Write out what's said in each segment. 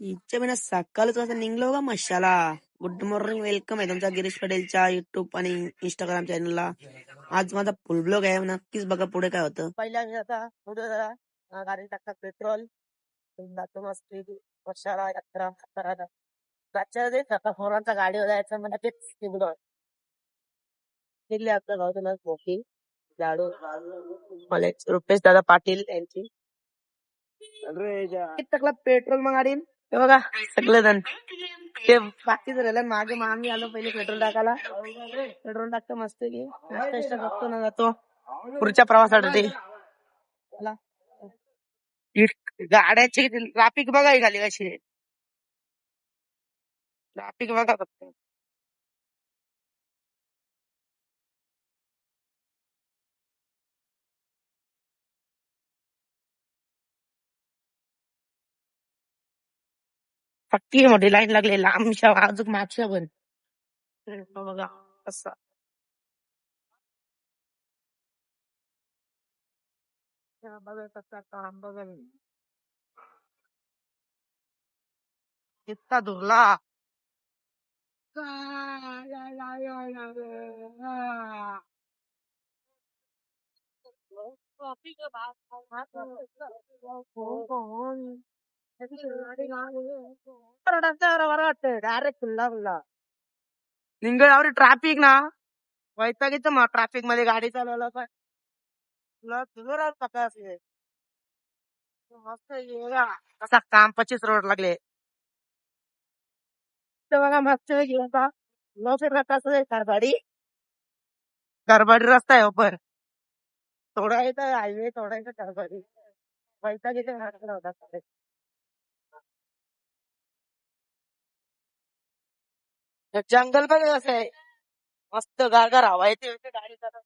इच्छा मी ना सकाळच वाजता निघलो का मशाला गुड मॉर्निंग वेलकम आहे तुमचा गिरीश पटेलच्या युट्यूब आणि इंस्टाग्राम चॅनलला आज माझा फुल ब्लॉग आहे नक्कीच बघा पुढे काय होतं पहिला मी आता पुढे जरा अं, गाडी टाकतात पेट्रोल जातो मस्त वर्षाला यात्रा करायला फोरांचा गाडीवर जायचं म्हणजे तेच तिकडं दिल्ली आपल्या गावातून मोठी लाडू कॉलेज रुपेश दादा पाटील यांची पेट्रोल मग ते बघा सगळे जण ते बाकीच राहिलं मागे मग आम्ही आलो पहिले पेट्रोल टाकायला. पेट्रोल टाकतो मस्त बघतो ना जातो. पुढच्या प्रवासासाठी. गाड्याची ट्रॅफिक बघा ही खाली कशी ट्रॅफिक बघा फक्त. पक्की मोठी लाईन लागली लांबशा अजून मागच्या पण हम्म, बघा असं हा, बघा कसा काम बघा इतका धुरला डायरेक्ट खुल्ला फुल्ला फुल्ला अरे ट्रॅफिक ना वैतागीच मग ट्रॅफिकमध्ये गाडी चालवलं पण तुला तुझं राहत पका असेल मस्त ये बघा, कसा काम पच्चीस रोड लागले तर बघा मागच्या वेळी होता लवकर रस्ता असं कारभाडी कारभाडी रस्ता आहे पर थोडा येतं हायवे थोडा येतं कारभाडी वैतागीच होता जंगल पण असं आहे. मस्त गारगार हवा येते येते गाडी जरा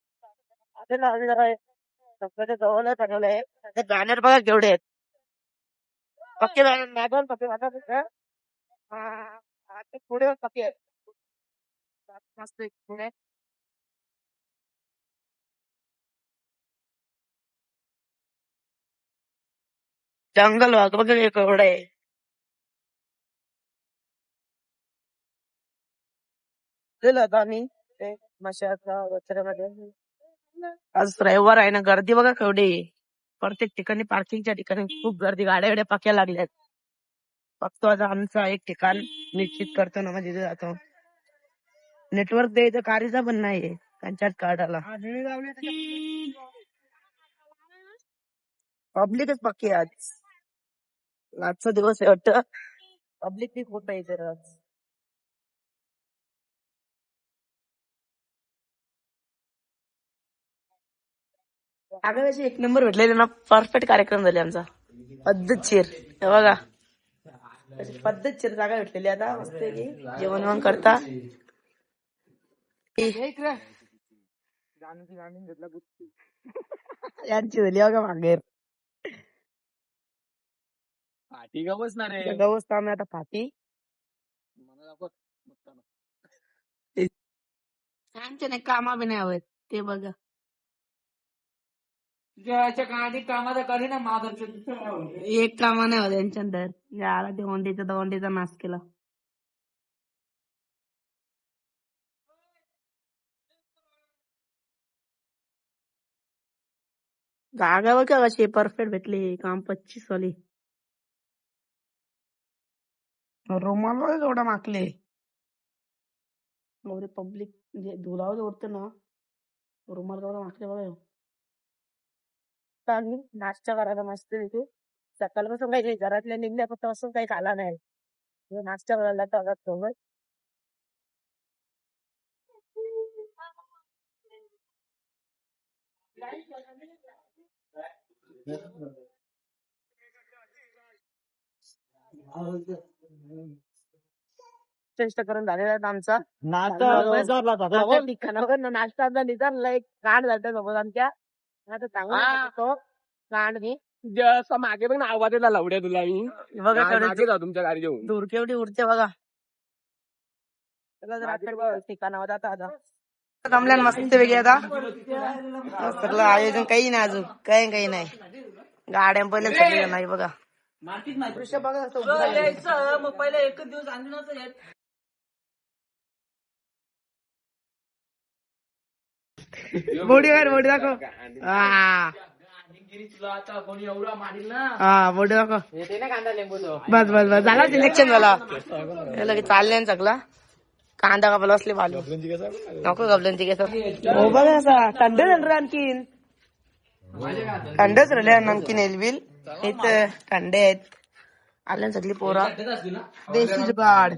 जवळ ठरवलंय ते बॅनर बघा केवढे आहेत. पक्के बॅनर मॅगन पक्के बॅनर ते पुढे पक्के मस्त पुणे जंगल भाग बघ हे केवढं आहे. गेलो आम्ही. ते मशाचा आज रविवार आहे ना गर्दी बघा केवढी. आहे. प्रत्येक ठिकाणी पार्किंगच्या ठिकाणी खूप गर्दी. गाड्या एवढ्या पाक्या लागल्यात. फक्त आता आमचा एक ठिकाण निश्चित करतो ना म्हणजे तिथे जातो. नेटवर्क द्यायचं कारीचा पण नाहीये त्यांच्यात कार्डाला पब्लिकच पक्की आज. आजचा दिवस आहे वाटत. पब्लिक बी खूप आहे इथे आज आगाव्याचे एक नंबर भेटलेले ना परफेक्ट कार्यक्रम झाले आमचा. पद्धतशीर हे बघा. पद्धतशीर जागा भेटलेली आता. मस्त जेवण वण करता. यांची झाली बघा मागेर. आहे बसणार आहे? गवस्त आम्ही आता फाटी आमच्या नाही कामा बी नाही हवेत ते बघा. ज्याच्या काळात कामाचा करी ना एक कामा नाही होत यांच्या अंदर याला ते होंडीचा दवंडीचा नाश केला. जागा बघा कशी परफेक्ट भेटली काम पच्चीस वाली? रुमाल माकले एवढे पब्लिक म्हणजे धुलावर ओढतो ना रुमाल केवढा माकले बघा. आम्ही नाश्ता करायला मस्त तिथे सकाळपासून काही घरातल्या निघण्यापासून काही खाला नाही. ह्यो नाश्ता करायला तर सोबत टेस्ट करून झालेला आहे आमचा. नाश्ता ठिकाणावर नाश्ता निघाला एक कांड झालं सोबत आमच्या. आता चांगला तो मी जसं मागे पण आवाज येला लावड्या तुला मी. बघा मागे जाऊ तुमच्या गाडी घेऊन. दूर केवढी उडते बघा. चला जरा आता ठिकाणावर आता. आता मस्त वेगळी आता. सगळं आयोजन काही नाही अजून काही काही नाही. गाड्या पहिले सगळे नाही बघा. दृश्य बघा असं उभं राहिलं. बोडी कर बोडी दाखव हा आता कोणी एवढा मारील ना हा बोडी दाखव बस बस बस झाला सिलेक्शन झाला लगेच चालले ना सगळा कांदा कापायला असले पालू नको गबल्यांची केस हो बघा असा थंड झालं रे आणखीन थंडच राहिले आणखीन एलबिल इथं थंड आहेत आल्या सगळी पोरा. देशी जुगाड.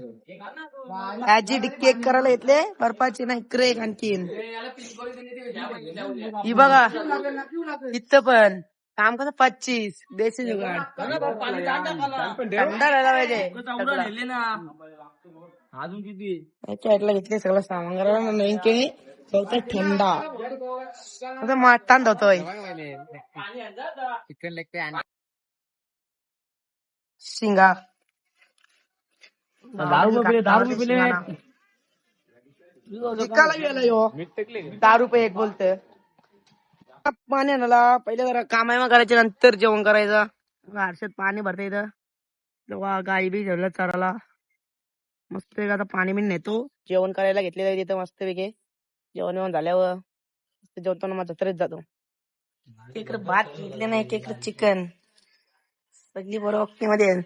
याची डिक्की एक करायला येतले बर्फाची ना इकडे एक आणखीन ही बघा इथं पण. काम कसं? पच्चीस. देशी जुगाड. थंड राहायला पाहिजे. अजून किती? याच्या घेतले सगळं सामान करायला नवीन केली. फक्त थंडा आता. मटण धुतोय. चिकन लेग पे शिंगा दारू पिले दारू पिले विकायला गेला यो दहा रुपये एक बोलत पाणी आणायला पहिले जरा कामायमा करायचे नंतर जेवण करायचं आरशात पाणी भरता येतं तेव्हा गाई बी ठेवलं चराला मस्त पैकी आता पाणी बिन नेतो जेवण करायला घेतलेलं आहे तिथं मस्त पैकी जेवण जेवण झाल्यावर मस्त जेवताना मग जत्रेत जातो इकडे भात घेतले नाही इकडे चिकन सगळी बरोबर मध्ये आहे.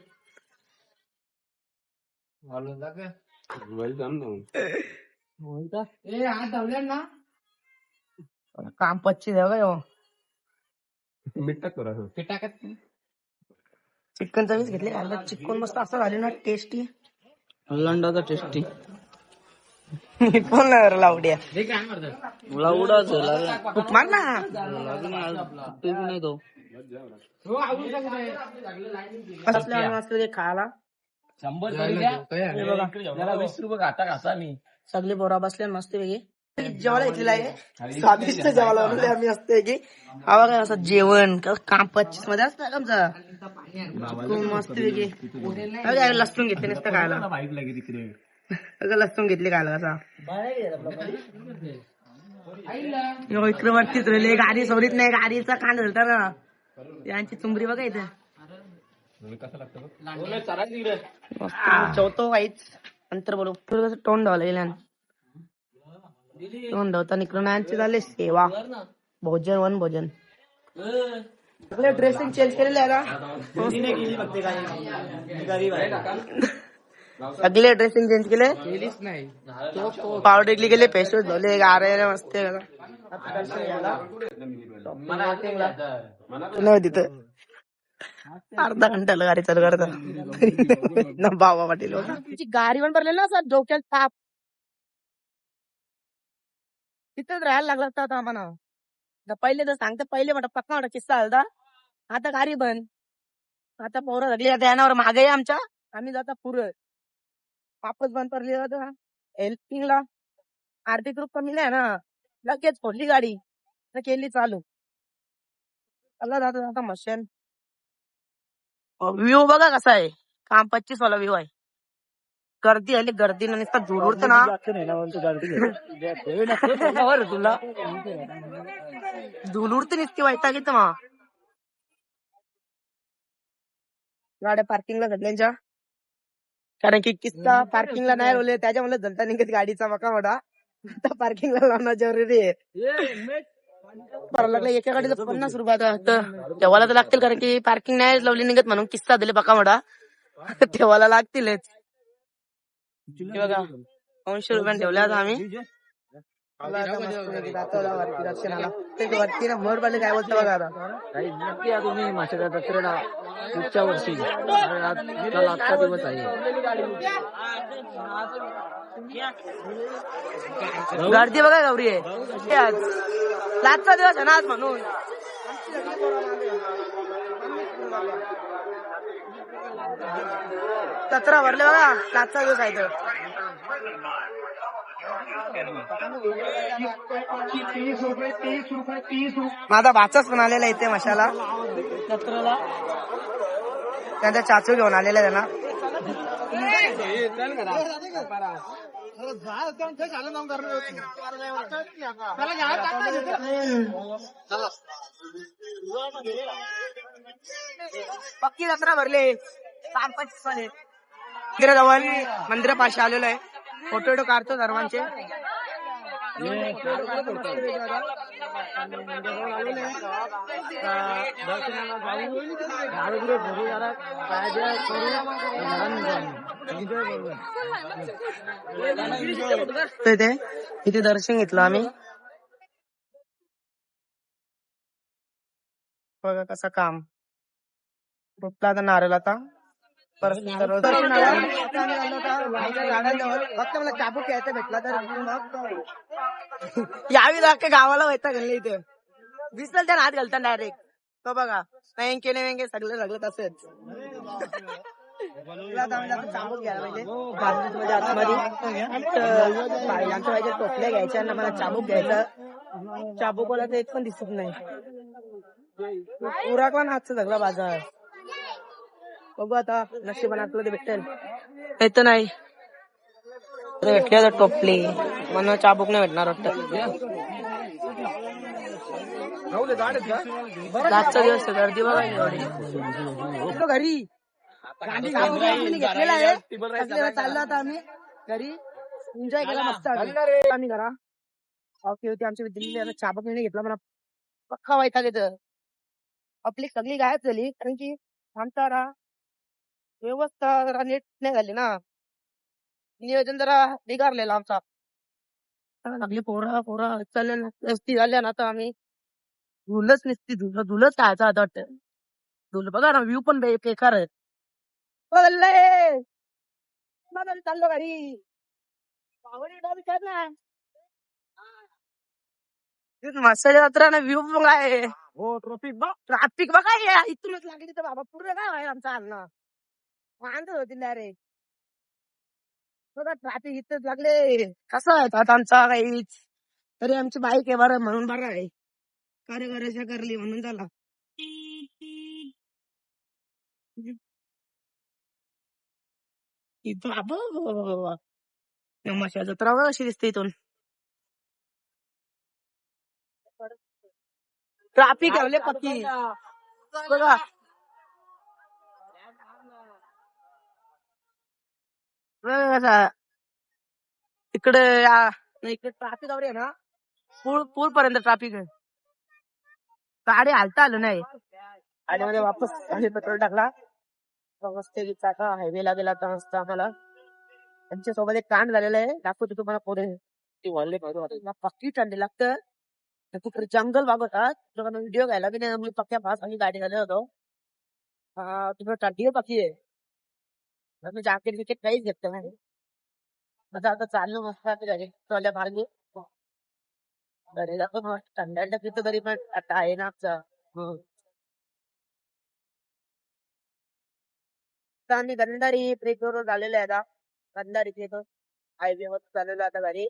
काम पच्चीस आहे का ह्यो? चिकनचा वीस घेतले खाल्ला चिकन मस्त असं झाले ना टेस्टी लंडाचा टेस्टी कोण लावड्या. मला उडाच लागला खूप मार ना. नाही तो. ते खायला? शंभर वीस रुपये खाता खाता मी. सगळे बोरा बसले मस्त पैकी. जेवायला घेतलेलं आहे. स्वादिष्ट जेवायला बनवले आम्ही असते की हा बघा असं जेवण. कसं काम पच्चीसमध्ये असतं का आमचं मस्त पैकी. लसूण घेतले नसतं खायला. अगं लसूण घेतली खायला कसा? यो, इकडे वरतीच राहिले गाडी सोडीत नाही. गाडीचा कान धरता ना. यांची चुंबरी बघा इथे. चौथो काहीच अंतर बोलू. थोडं तोंड धावलं गेल्यान तोंड धावता इकडून यांचे झाले सेवा. भोजन वन भोजन. आपले ड्रेसिंग चेंज केलेले आहे ना सगळे ड्रेसिंग चेंज केले? केलीच नाही पावडर इडली गेले पेशो झाले गारे मस्त नाही तिथं. अर्धा घंटा गाडी चालू करता. बाबा पाटील तुमची गाडी पण भरलेली ना सर डोक्यात ताप. तिथंच राहायला लागला होता आता आम्हाला. आता पहिले तर सांगते पहिले म्हणा पक्का म्हणा किस्सा आलता आता गाडी बंद. आता पोरं लागली आता यानावर मागे आमच्या. आम्ही जाता पुरं वापस बंद पडली होता हेल्पिंगला आर्थिक रूप कमी नाही ना. लगेच फोडली गाडी. तर केली चालू. चला जाता जाता मशीन. व्ह्यू बघा कसा आहे. काम पच्चीस वाला व्ह्यू आहे. गर्दी आली गर्दी नुसता उडत ना. तुला. धूल उडते नुसती वैताग येतं मग गाड्या पार्किंगला घडल्यांच्या कारण की किस्सा पार्किंगला नाही रोवले त्याच्यामुळे जनता निघत गाडीचा मका मोठा पार्किंगला लावणं जरुरी आहे. भरावं लागलं एका गाडीचं पन्नास रुपये आता तर तेव्हाला तर लागतील कारण की पार्किंग नाही लावली निघत म्हणून किस्सा दिले बका मोठा तेव्हाला लागतीलच. हे बघा दोनशे रुपयाने ठेवले आता आम्ही. वरती ना काय बोलतो बघा आता. काही नक्की या तुम्ही माशाच्या जत्रेला पुढच्या वर्षी. आणि आज- काल आजचा दिवस आहे. गर्दी बघा गौरी. आहे आज. लाजचा दिवस आहे ना आज म्हणून. तत्रा भरले बघा लाजचा दिवस आहे तर माझा भाचाच पण आलेला इथे मशाला. जत्रेला त्यांचा चाचू घेऊन आलेला आहे त्यांना. पक्की जत्रा भरले. मंदिराजवळ मंदिरापाशी आलेलो आहे. फोटो वोटो काढतो सर्वांचे. तर इथे इथे दर्शन घेतलं आम्ही. बघा कसं काम. फुटला आता नारळ आता. फक्त मला घ्यायचा भेटला तर यावी अख्ख्या गावाला व्हायचा घालले इथे. दिसल त्या हात घालता डायरेक्ट तो बघा वेंके वेंके सगळे सगळे तसेच चाबूक घ्यायला पाहिजे. मार्केटमध्ये आतमध्ये. आमच्या पाहिजे टोपल्या घ्यायच्या आणि मला चाबूक घ्यायचा. चाबूक वाला तर एक पण दिसत नाही. उराकला ना आजचा सगळा बाजार. बघू आता नशिबाने आपलं ते भेटेल. नाही तर नाही. भेटले तर टोपले. म्हणून चाबूक नाही भेटणार वाटतं. आजचा दिवस गर्दी बघा एवढी इकडं घरी. गांधी वगैरे घेतलेला आहे. चाललो आता आम्ही घरी. एन्जॉय केला मस्त आम्ही. आम्ही घरा. ओके होती आमच्या दिल्ली चाबूक नाही घेतला मला पक्का व्हायचा तिथं आपली सगळी गायब झाली कारण की आमचा रा- व्यवस्था जरा नीट नाही झाली ना. नियोजन जरा बिघारलेला आमचा. सगळी पोरा पोरा. चालल्या नसती झाल्या ना आता आम्ही. धुलच नसती धुलं धुलच खायचं आता वाटतं. धुल बघा ना व्ह्यू पण बेकार आहे. बदलले बदल चाललो घरी कर ना मसाले जत्रा ना व्ह्यू बघा आहे हो ट्रॉफिक बा ट्रॅफिक बघा हे इथूनच लागली तर बाबा पूर्ण काय व्हायला आमचं अन्न वांदच होतील अरे बघा ट्रॅफिक इथंच लागले कसं आहे आता आमचा काहीच तरी आमची बाईक आहे बरं म्हणून बरं आहे कार्य करली म्हणून झाला बाबा मशा जत्रा बघा कशी दिसते इथून ट्रॅफिक आहे पक्की बघा इकडे या- नाही, इकडे ट्रॅफिक आहे ना पूल पूल पर्यंत ट्रॅफिक आहे गाडी हालता आलं नाही. आणि मध्ये वापस पेट्रोल टाकला. मस्त चाका हायवेला गेला मस्त आम्हाला. त्यांच्यासोबत एक कांड झालेलं आहे. दाखवतो तुम्हाला पुढे. ती वळले पक्की थंडी लागतं. तिकडे जंगल भाग होता व्हिडिओ घ्यायला बी नाही पक्क्या पास आणि गाडी घालत होतो. हा थंडी पक्की? आहे मी जॅकेट विकेट काहीच घेतलं नाही. आता आता चाललो मस्त ट्रॉल्या मार्गे. घरी जातो मग. थंड थंड पितो तरी पण. आता आहे ना आमचा. आम्ही गंधारी ट्रेकवर झालेलो आहे आता गंधारी ट्रेक हायवे वर चाललेलो आता घरी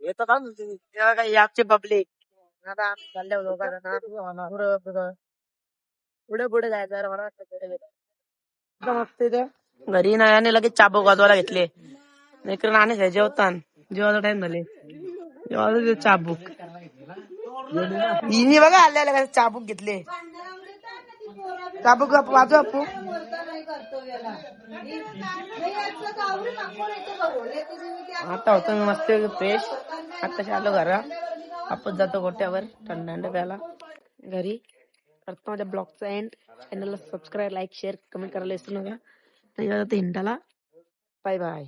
येतो का काही आमचे पब्लिक आता आम्ही चालले होतो का ना पुढं पुढं. जायचं मला वाटतं मस्त इथे घरी नाही आणि लगेच चाबूक वाजवायला घेतले. इकडे नाणे खाय जेवतान. जेवायचा टाइम झाले. जेवायला चाबूक. हिने बघा आल्या आल्या चाबूक घेतले. चाबूक वाजू आपू आता होतो मी मस्त फ्रेश. आता आलो घरा. आपण जातो गोट्यावर थंड थंड प्यायला. घरी. करतो माझ्या ब्लॉगचा एंड चॅनलला सबस्क्राईब लाईक शेअर कमेंट करायला विसरू नका. तर हिंडाला. Bye bye